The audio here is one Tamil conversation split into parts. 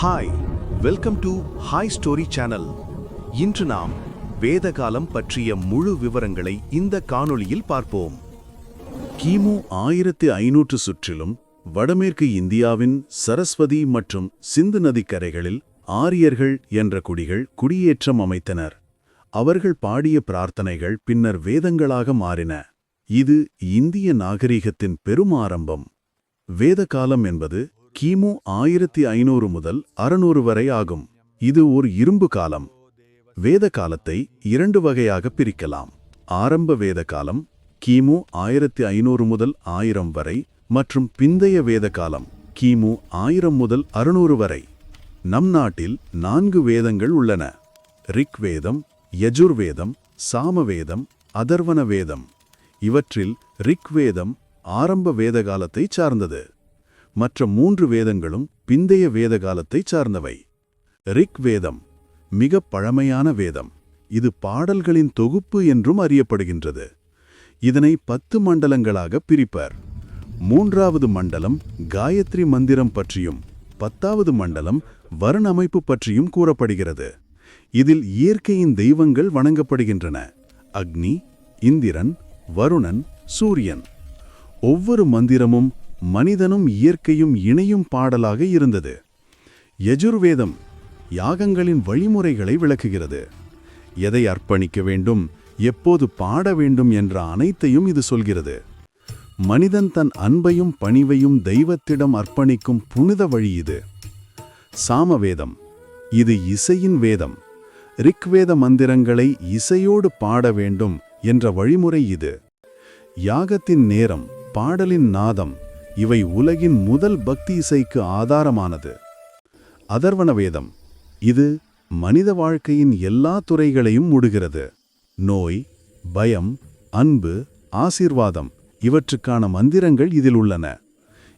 Hi welcome to history channel இன்று நாம் வேதகாலம் பற்றிய முழு விவரங்களை இந்த காணொளியில் பார்ப்போம். கிமு ஆயிரத்து ஐநூற்று சுற்றிலும் வடமேற்கு இந்தியாவின் சரஸ்வதி மற்றும் சிந்து நதிக்கரைகளில் ஆரியர்கள் என்ற குடிகள் குடியேற்றம் அமைத்தனர். அவர்கள் பாடிய பிரார்த்தனைகள் பின்னர் வேதங்களாக மாறின. இது இந்திய நாகரிகத்தின் பெருமாரம்பம் வேதகாலம் என்பது கிமு ஆயிரத்தி ஐநூறு முதல் அறுநூறு வரை ஆகும். இது ஒரு இரும்பு காலம். வேத காலத்தை இரண்டு வகையாக பிரிக்கலாம். ஆரம்ப வேத காலம் கிமு ஆயிரத்தி ஐநூறு முதல் ஆயிரம் வரை மற்றும் பிந்தைய வேத காலம் கிமு ஆயிரம் முதல் அறுநூறு வரை. நம் நாட்டில் நான்கு வேதங்கள் உள்ளன. ரிக்வேதம் யஜுர்வேதம் சாமவேதம் அதர்வன வேதம் இவற்றில் ரிக்வேதம் ஆரம்ப வேத காலத்தை சார்ந்தது. மற்ற மூன்று வேதங்களும் பிந்தைய வேத காலத்தை சார்ந்தவை. ரிக் வேதம் மிக பழமையான வேதம். இது பாடல்களின் தொகுப்பு என்றும் அறியப்படுகின்றது. இதனை பத்து மண்டலங்களாக பிரிப்பர். மூன்றாவது மண்டலம் காயத்ரி மந்திரம் பற்றியும் பத்தாவது மண்டலம் வருண் அமைப்பு பற்றியும் கூறப்படுகிறது. இதில் இயற்கையின் தெய்வங்கள் வணங்கப்படுகின்றன. அக்னி இந்திரன் வருணன் சூரியன். ஒவ்வொரு மந்திரமும் மனிதனும் இயற்கையும் இணையும் பாடலாக இருந்தது. யஜுர்வேதம் யாகங்களின் வழிமுறைகளை விளக்குகிறது. எதை அர்ப்பணிக்க வேண்டும் எப்போது பாட வேண்டும் என்ற அனைத்தையும் இது சொல்கிறது. மனிதன் தன் அன்பையும் பணிவையும் தெய்வத்திடம் அர்ப்பணிக்கும் புனித வழி இது. சாமவேதம் இது இசையின் வேதம். ரிக்வேத மந்திரங்களை இசையோடு பாட வேண்டும் என்ற வழிமுறை இது. யாகத்தின் நேரம் பாடலின் நாதம் இவை உலகின் முதல் பக்தி இசைக்கு ஆதாரமானது. அதர்வன வேதம் இது மனித வாழ்க்கையின் எல்லா துறைகளையும் முடுகிறது. நோய் பயம் அன்பு ஆசீர்வாதம் இவற்றுக்கான மந்திரங்கள் இதில் உள்ளன.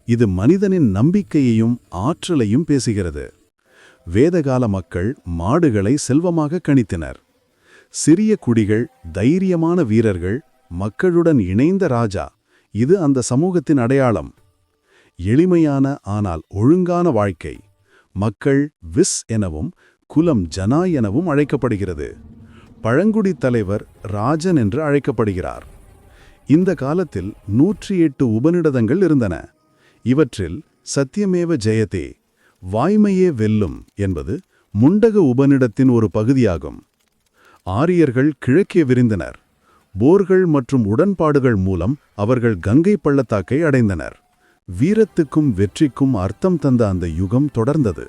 இது மனிதனின் நம்பிக்கையையும் ஆற்றலையும் பேசுகிறது. வேதகால மக்கள் மாடுகளை செல்வமாக கணித்தனர். சிறிய குடிகள் தைரியமான வீரர்கள் மக்களுடன் இணைந்த ராஜா இது அந்த சமூகத்தின் அடையாளம். எளிமையான ஆனால் ஒழுங்கான வாழ்க்கை மக்கள் விஸ் எனவும் குலம் ஜனா எனவும் அழைக்கப்படுகிறது. பழங்குடி தலைவர் ராஜன் என்று அழைக்கப்படுகிறார். இந்த காலத்தில் நூற்றி எட்டு உபநிடதங்கள் இருந்தன. இவற்றில் சத்தியமேவ ஜெயதே வாய்மையே வெல்லும் என்பது முண்டக உபநிடத்தின் ஒரு பகுதியாகும். ஆரியர்கள் கிழக்கே விரிந்தனர். போர்கள் மற்றும் உடன்பாடுகள் மூலம் அவர்கள் கங்கை பள்ளத்தாக்கை அடைந்தனர். வீரத்துக்கும் வெற்றிக்கும் அர்த்தம் தந்த அந்த யுகம் தொடர்ந்தது.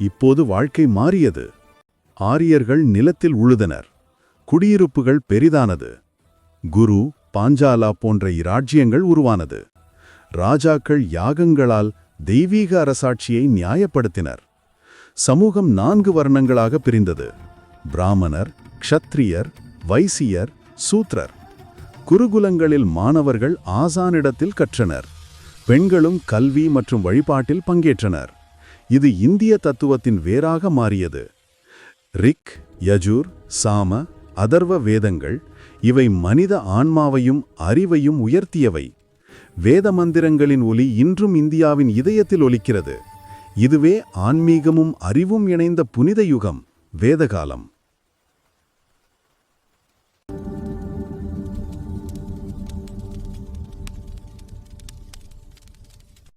இப்போது வாழ்க்கை மாறியது. ஆரியர்கள் நிலத்தில் உழுதனர். குடியிருப்புகள் பெரிதானது. குரு பாஞ்சாலா போன்ற இராஜ்யங்கள் உருவானது. ராஜாக்கள் யாகங்களால் தெய்வீக அரசாட்சியை நியாயப்படுத்தினர். சமூகம் நான்கு வர்ணங்களாக பிரிந்தது. பிராமணர் க்ஷத்ரியர் வைசியர் சூத்ரர். குருகுலங்களில் மாணவர்கள் ஆசானிடத்தில் கற்றனர். பெண்களும் கல்வி மற்றும் வழிபாட்டில் பங்கேற்றனர். இது இந்திய தத்துவத்தின் வேறாக மாறியது. ரிக் யஜூர் சாம அதர்வ வேதங்கள் இவை மனித ஆன்மாவையும் அறிவையும் உயர்த்தியவை. வேத மந்திரங்களின் ஒலி இன்றும் இந்தியாவின் இதயத்தில் ஒலிக்கிறது. இதுவே ஆன்மீகமும் அறிவும் இணைந்த புனித யுகம் வேதகாலம்.